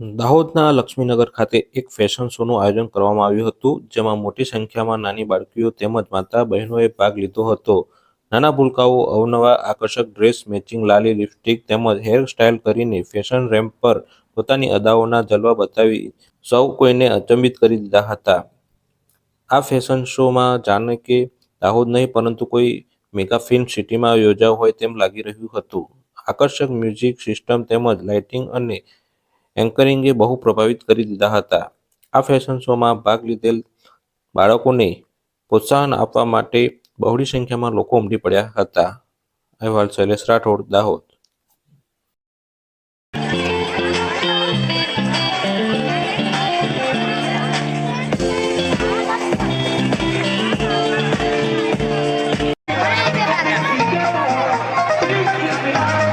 દાહોદના લક્ષ્મીનગર ખાતે એક ફેશન શોનું આયોજન કરવામાં આવ્યું હતું, જેમાં મોટી સંખ્યામાં નાની બાળકીઓ તેમજ માતા બહેનોએ ભાગ લીધો હતો. નાના ભૂલકાઓ, અવનવા આકર્ષક ડ્રેસ મેચિંગ લાલી લિપસ્ટિક તેમજ હેર સ્ટાઇલ કરીને ફેશન રેમ્પ પર પોતાની અદાઓના જલવા બતાવી સૌ કોઈને અચંબિત કરી દીધા હતા. આ ફેશન શોમાં જાણે કે દાહોદ નહીં, પરંતુ કોઈ મેગા ફિલ્મ સિટીમાં યોજાયો હોય તેમ લાગી રહ્યું હતું. આકર્ષક મ્યુઝિક સિસ્ટમ તેમજ લાઇટિંગ અને એન્કરિંગે બહુ પ્રભાવિત કરી દીધા હતા આ ફેશન શોમાં ભાગ લીધેલ બાળકોને પ્રોત્સાહન આપવા માટે બહોળી સંખ્યામાં લોકો ઉમટી પડ્યા હતા અહેવાલ શૈલેષ રાઠોડ, દાહોદ Yeah.